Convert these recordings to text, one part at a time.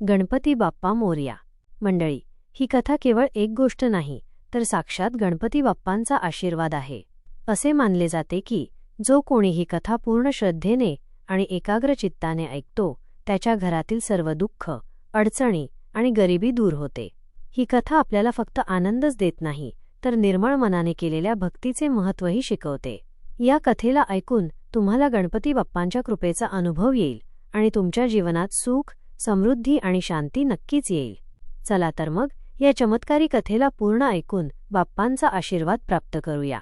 गणपती बाप्पा मोर्या. मंडळी ही कथा केवळ एक गोष्ट नाही तर साक्षात गणपती बाप्पांचा आशीर्वाद आहे. असे मानले जाते की जो कोणी ही कथा पूर्ण श्रद्धेने आणि एकाग्र चित्ताने ऐकतो त्याच्या घरातील सर्व दुःख अडचणी आणि गरिबी दूर होते. ही कथा आपल्याला फक्त आनंदच देत नाही तर निर्मळ मनाने केलेल्या भक्तीचे महत्त्वही शिकवते. या कथेला ऐकून तुम्हाला गणपती बाप्पांच्या कृपेचा अनुभव येईल आणि तुमच्या जीवनात सुख समृद्धी आणि शांती नक्कीच येईल. चला तर मग या चमत्कारी कथेला पूर्ण ऐकून बाप्पांचा आशीर्वाद प्राप्त करूया.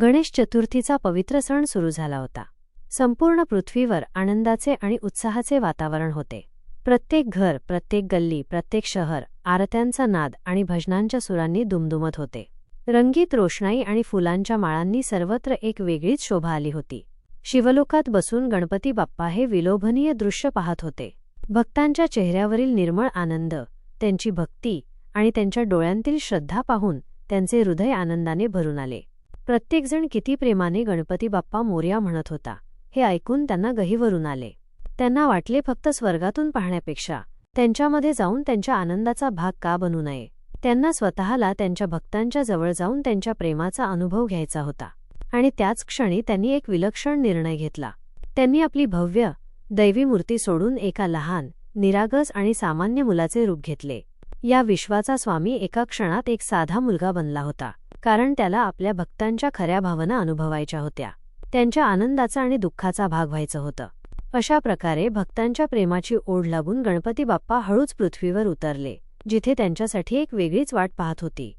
गणेश चतुर्थीचा पवित्र सण सुरू झाला होता. संपूर्ण पृथ्वीवर आनंदाचे आणि उत्साहाचे वातावरण होते. प्रत्येक घर प्रत्येक गल्ली प्रत्येक शहर आरत्यांचा नाद आणि भजनांच्या सुरांनी दुमदुमत होते. रंगीत रोषणाई आणि फुलांच्या माळांनी सर्वत्र एक वेगळीच शोभा आली होती. शिवलोकात बसून गणपती बाप्पा हे विलोभनीय दृश्य पाहत होते. भक्तांच्या चेहऱ्यावरील निर्मळ आनंद त्यांची भक्ती आणि त्यांच्या डोळ्यांतील श्रद्धा पाहून त्यांचे हृदय आनंदाने भरून आले. प्रत्येकजण किती प्रेमाने गणपती बाप्पा मोर्या म्हणत होता हे ऐकून त्यांना गहीवरून आले. त्यांना वाटले फक्त स्वर्गातून पाहण्यापेक्षा त्यांच्यामध्ये जाऊन त्यांच्या आनंदाचा भाग का बनू नये? त्यांना स्वतःला त्यांच्या भक्तांच्या जवळ जाऊन त्यांच्या प्रेमाचा अनुभव घ्यायचा होता आणि त्याच क्षणी त्यांनी एक विलक्षण निर्णय घेतला. त्यांनी आपली भव्य दैवी मूर्ती सोडून एका लहान निरागस आणि सामान्य मुलाचे रूप घेतले. या विश्वाचा स्वामी एका क्षणात एक साधा मुलगा बनला होता कारण त्याला आपल्या भक्तांच्या खऱ्या भावना अनुभवायच्या होत्या. त्यांच्या आनंदाचा आणि दुःखाचा भाग व्हायचं होतं. अशा प्रकारे भक्तांच्या प्रेमाची ओढ लागून गणपती बाप्पा हळूच पृथ्वीवर उतरले जिथे त्यांच्यासाठी एक वेगळीच वाट पाहत होती.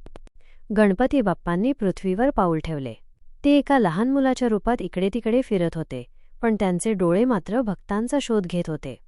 गणपती बाप्पांनी पृथ्वीवर पाऊल ठेवले. ते एका लहान मुलाच्या रूपात इकडे तिकडे फिरत होते. पण त्यांचे डोळे मात्र भक्तांचा शोध घेत होते.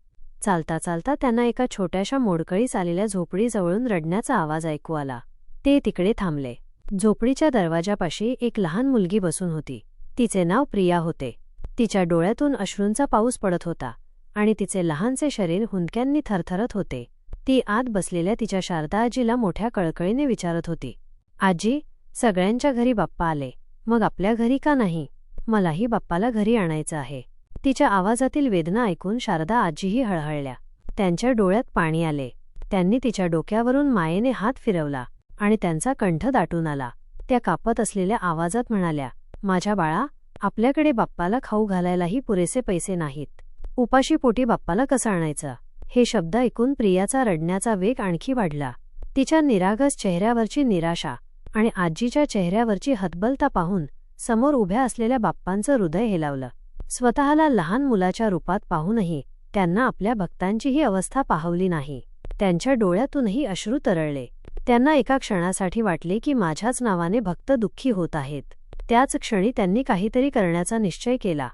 चालता चालता त्यांना एका छोट्याशा मोडकळीस आलेल्या झोपडीजवळून रडण्याचा आवाज ऐकू आला. ते तिकडे थांबले. झोपडीच्या दरवाजापाशी एक लहान मुलगी बसून होती. तिचे नाव प्रिया होते. तिच्या डोळ्यातून अश्रूंचा पाऊस पडत होता आणि तिचे लहानसे शरीर हुंदक्यांनी थरथरत होते. ती आत बसलेल्या तिच्या शारदा आजीला मोठ्या कळकळीने विचारत होती. आजी सगळ्यांच्या घरी बाप्पा आले. मग आपल्या घरी का नाही? मलाही बाप्पाला घरी आणायचं आहे. तिच्या आवाजातील वेदना ऐकून शारदा आजीही हळहळल्या. त्यांच्या डोळ्यात पाणी आले. त्यांनी तिच्या डोक्यावरून मायेने हात फिरवला आणि त्यांचा कंठ दाटून आला. त्या कापत असलेल्या आवाजात म्हणाल्या माझ्या बाळा आपल्याकडे बाप्पाला खाऊ घालायलाही पुरेसे पैसे नाहीत. उपाशी पोटी बाप्पाला कसं आणायचं? हे शब्द ऐकून प्रियाचा रडण्याचा वेग आणखी वाढला. तिच्या निरागस चेहऱ्यावरची निराशा आणि आजीच्या चेहऱ्यावरची हतबलता पाहून समोर उभ्या असलेल्या बाप्पांचं हृदय हेलावलं. स्वतःला लहान मुलाच्या रूपात पाहूनही त्यांना आपल्या भक्तांचीही अवस्था पाहवली नाही. त्यांच्या डोळ्यातूनही अश्रू तरळले. त्यांना एका क्षणासाठी वाटले की माझ्याच नावाने भक्त दुःखी होत आहेत. त्याच क्षणी त्यांनी काहीतरी करण्याचा निश्चय केला.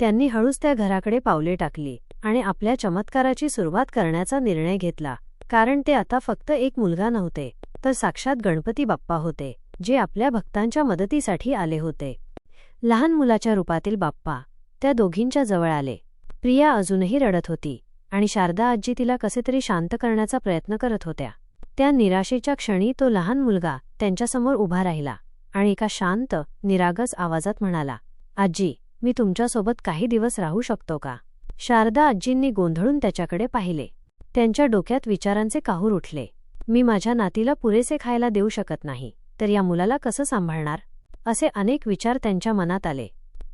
त्यांनी हळूच त्या घराकडे पावले टाकली आणि आपल्या चमत्काराची सुरुवात करण्याचा निर्णय घेतला. कारण ते आता फक्त एक मुलगा नव्हते तर साक्षात गणपती बाप्पा होते. जे आपल्या भक्तांच्या मदतीसाठी आले होते. लहान मुलाच्या रूपातील बाप्पा त्या दोघींच्या जवळ आले. प्रिया अजूनही रडत होती आणि शारदा आजी तिला कसेतरी शांत करण्याचा प्रयत्न करत होत्या. त्या निराशेच्या क्षणी तो लहान मुलगा त्यांच्यासमोर उभा राहिला आणि एका शांत निरागस आवाजात म्हणाला आजी मी तुमच्यासोबत काही दिवस राहू शकतो का? शारदा आजींनी गोंधळून त्याच्याकडे पाहिले. त्यांच्या डोक्यात विचारांचे काहूर उठले. मी माझ्या नातीला पुरेसे खायला देऊ शकत नाही. तर या मुलाला कसं सांभाळणार? असे अनेक विचार त्यांच्या मनात आले.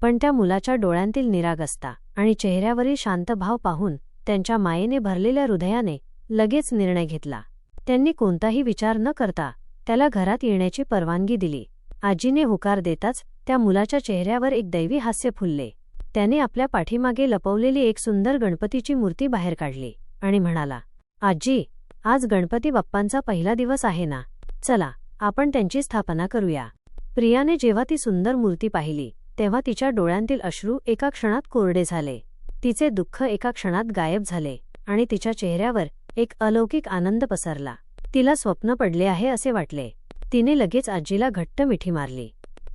पण त्या मुलाच्या डोळ्यांतील निरागस्ता आणि चेहऱ्यावरील शांत भाव पाहून त्यांच्या मायेने भरलेल्या हृदयाने लगेच निर्णय घेतला. त्यांनी कोणताही विचार न करता त्याला घरात येण्याची परवानगी दिली. आजीने हुकार देताच त्या मुलाच्या चेहऱ्यावर एक दैवी हास्य फुलले. त्याने आपल्या पाठीमागे लपवलेली एक सुंदर गणपतीची मूर्ती बाहेर काढली आणि म्हणाला आजी आज गणपती बाप्पांचा पहिला दिवस आहे ना? चला आपण त्यांची स्थापना करूया. प्रियाने जेव्हा ती सुंदर मूर्ती पाहिली तेव्हा तिच्या डोळ्यांतील अश्रू एका क्षणात कोरडे झाले. तिचे दुःख एका क्षणात गायब झाले आणि तिच्या चेहऱ्यावर एक अलौकिक आनंद पसरला. तिला स्वप्न पडले आहे असे वाटले. तिने लगेच आजीला घट्ट मिठी मारली.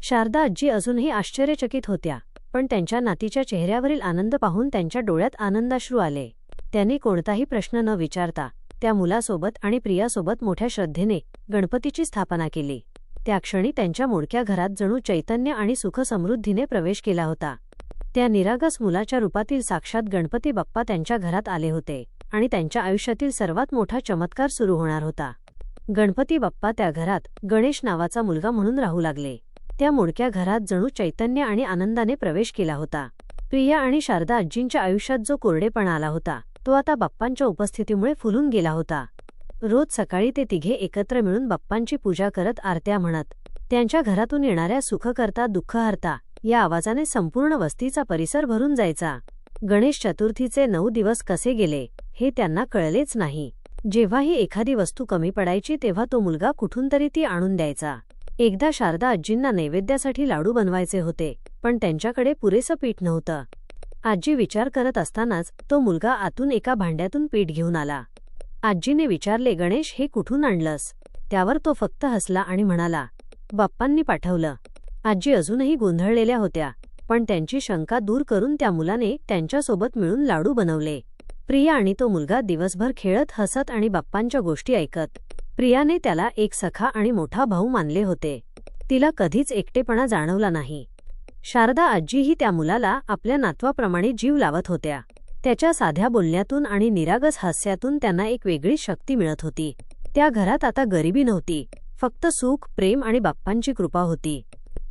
शारदा आजी अजूनही आश्चर्यचकित होत्या पण त्यांच्या नातीच्या चेहऱ्यावरील आनंद पाहून त्यांच्या डोळ्यात आनंदाश्रू आले. त्यांनी कोणताही प्रश्न न विचारता त्या मुलासोबत आणि प्रियासोबत मोठ्या श्रद्धेने गणपतीची स्थापना केली. त्या क्षणी त्यांच्या मोडक्या घरात जणू चैतन्य आणि सुखसमृद्धीने प्रवेश केला होता. त्या निरागस मुलाच्या रूपातील साक्षात गणपती बाप्पा त्यांच्या घरात आले होते आणि त्यांच्या आयुष्यातील सर्वात मोठा चमत्कार सुरू होणार होता. गणपती बाप्पा त्या घरात गणेश नावाचा मुलगा म्हणून राहू लागले. त्या मोडक्या घरात जणू चैतन्य आणि आनंदाने प्रवेश केला होता. प्रिया आणि शारदा आजींच्या आयुष्यात जो कोरडेपणा आला होता तो आता बाप्पांच्या उपस्थितीमुळे फुलून गेला होता. रोज सकाळी ते तिघे एकत्र मिळून बाप्पांची पूजा करत आरत्या म्हणत त्यांच्या घरातून येणाऱ्या सुखकर्ता दुःखहर्ता या आवाजाने संपूर्ण वस्तीचा परिसर भरून जायचा. गणेश चतुर्थीचे नऊ दिवस कसे गेले हे त्यांना कळलेच नाही. जेव्हाही एखादी वस्तू कमी पडायची तेव्हा तो मुलगा कुठून तरी ती आणून द्यायचा. एकदा शारदा आजींना नैवेद्यासाठी लाडू बनवायचे होते पण त्यांच्याकडे पुरेसं पीठ नव्हतं. आजी विचार करत असतानाच तो मुलगा आतून एका भांड्यातून पीठ घेऊन आला. आजीने विचारले गणेश हे कुठून आणलंस? त्यावर तो फक्त हसला आणि म्हणाला बाप्पांनी पाठवलं. आजी अजूनही गोंधळलेल्या होत्या पण त्यांची शंका दूर करून त्या मुलाने त्यांच्यासोबत मिळून लाडू बनवले. प्रिया आणि तो मुलगा दिवसभर खेळत हसत आणि बाप्पांच्या गोष्टी ऐकत. प्रियाने त्याला एक सखा आणि मोठा भाऊ मानले होते. तिला कधीच एकटेपणा जाणवला नाही. शारदा आजीही त्या मुलाला आपल्या नातवाप्रमाणे जीव लावत होत्या. त्याच्या साध्या बोलण्यातून आणि निरागस हास्यातून त्यांना एक वेगळी शक्ती मिळत होती. त्या घरात आता गरिबी नव्हती फक्त सुख प्रेम आणि बाप्पांची कृपा होती.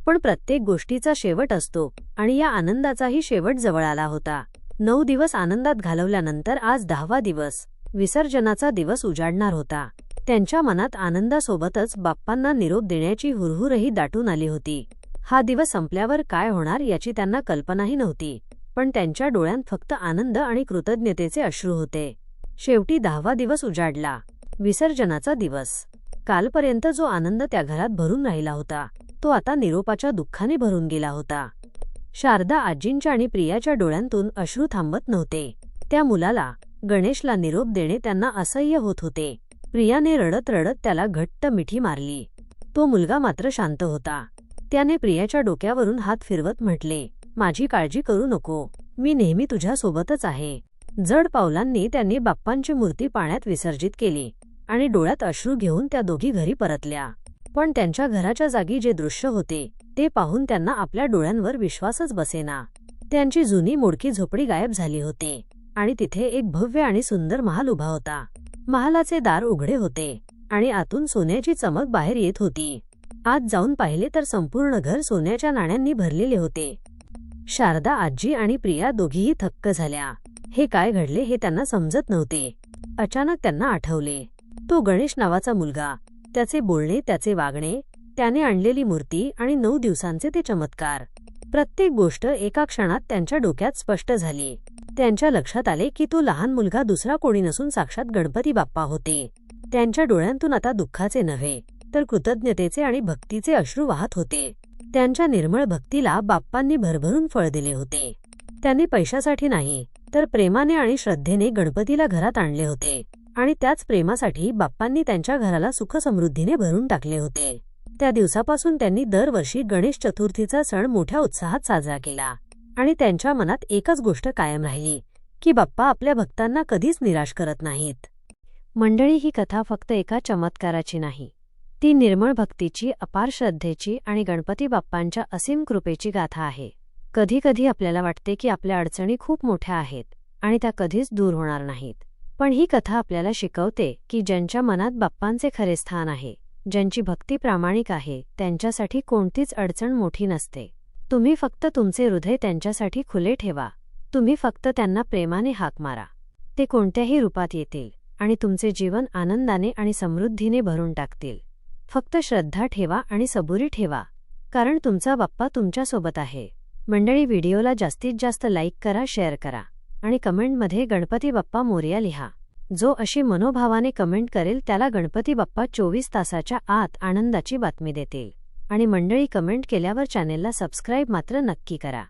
पण प्रत्येक गोष्टीचा शेवट असतो आणि या आनंदाचाही शेवट जवळ आला होता. नऊ दिवस आनंदात घालवल्यानंतर आज दहावा दिवस विसर्जनाचा दिवस उजाडणार होता. त्यांच्या मनात आनंदासोबतच बाप्पांना निरोप देण्याची हुरहुरही दाटून आली होती. हा दिवस संपल्यावर काय होणार याची त्यांना कल्पनाही नव्हती. पण त्यांच्या डोळ्यांत फक्त आनंद आणि कृतज्ञतेचे अश्रू होते. शेवटी दहावा दिवस उजाडला. विसर्जनाचा दिवस. कालपर्यंत जो आनंद त्या घरात भरून राहिला होता तो आता निरोपाच्या दुःखाने भरून गेला होता. शारदा आजींच्या आणि प्रियाच्या डोळ्यांतून अश्रू थांबत नव्हते. त्या मुलाला गणेशला निरोप देणे त्यांना असह्य होत होते. प्रियाने रडत रडत त्याला घट्ट मिठी मारली. तो मुलगा मात्र शांत होता. त्याने प्रियाच्या डोक्यावरून हात फिरवत म्हटले माझी काळजी करू नको. मी नेहमी तुझ्यासोबतच आहे. जड पावलांनी त्यांनी बाप्पांची मूर्ती पाण्यात विसर्जित केली आणि डोळ्यात अश्रू घेऊन त्या दोघी घरी परतल्या. पण त्यांच्या घराच्या जागी जे दृश्य होते ते पाहून त्यांना आपल्या डोळ्यांवर विश्वासच बसेना. त्यांची जुनी मोडकी झोपडी गायब झाली होती आणि तिथे एक भव्य आणि सुंदर महाल उभा होता. महालाचे दार उघडे होते आणि आतून सोन्याची चमक बाहेर येत होती. आत जाऊन पाहिले तर संपूर्ण घर सोन्याच्या नाण्यांनी भरलेले होते. शारदा आजी आणि प्रिया दोघीही थक्क झाल्या. हे काय घडले हे त्यांना समजत नव्हते. अचानक त्यांना आठवले. तो गणेश नावाचा मुलगा. त्याचे बोलणे त्याचे वागणे त्याने आणलेली मूर्ती आणि नऊ दिवसांचे ते चमत्कार. प्रत्येक गोष्ट एका क्षणात त्यांच्या डोक्यात स्पष्ट झाली. त्यांच्या लक्षात आले की तो लहान मुलगा दुसरा कोणी नसून साक्षात गणपती बाप्पा होते. त्यांच्या डोळ्यांतून आता दुःखाचे नव्हे. तर कृतज्ञतेचे आणि भक्तीचे अश्रू वाहत होते. त्यांच्या निर्मळ भक्तीला बाप्पांनी भरभरून फळ दिले होते. त्यांनी पैशासाठी नाही तर प्रेमाने आणि श्रद्धेने गणपतीला घरात आणले होते आणि त्याच प्रेमासाठी बाप्पांनी त्यांच्या घराला सुखसमृद्धीने भरून टाकले होते. त्या दिवसापासून त्यांनी दरवर्षी गणेश चतुर्थीचा सण मोठ्या उत्साहात साजरा केला आणि त्यांच्या मनात एकच गोष्ट कायम राहिली की बाप्पा आपल्या भक्तांना कधीच निराश करत नाहीत. मंडळी ही कथा फक्त एका चमत्काराची नाही. ती निर्मळ भक्तीची अपार श्रद्धेची आणि गणपती बाप्पांच्या असीम कृपेची गाथा आहे. कधीकधी आपल्याला वाटते की आपल्या अडचणी खूप मोठ्या आहेत आणि त्या कधीच दूर होणार नाहीत. पण ही कथा आपल्याला शिकवते की ज्यांच्या मनात बाप्पांचे खरे स्थान आहे ज्यांची भक्ती प्रामाणिक आहे त्यांच्यासाठी कोणतीच अडचण मोठी नसते. तुम्ही फक्त तुमचे हृदय त्यांच्यासाठी खुले ठेवा. तुम्ही फक्त त्यांना प्रेमाने हाक मारा. ते कोणत्याही रूपात येतील आणि तुमचे जीवन आनंदाने आणि समृद्धीने भरून टाकतील. फक्त श्रद्धा ठेवा आणि सबुरी ठेवा कारण तुमचा बाप्पा तुमच्यासोबत आहे. मंडळी व्हिडिओला जास्तीत जास्त लाईक करा शेअर करा आणि कमेंटमध्ये गणपती बाप्पा मोर्या लिहा. जो अशी मनोभावाने कमेंट करेल त्याला गणपती बाप्पा चोवीस तासाच्या आत आनंदाची बातमी देतील. आणि मंडळी कमेंट केल्यावर चॅनेलला सबस्क्राईब मात्र नक्की करा.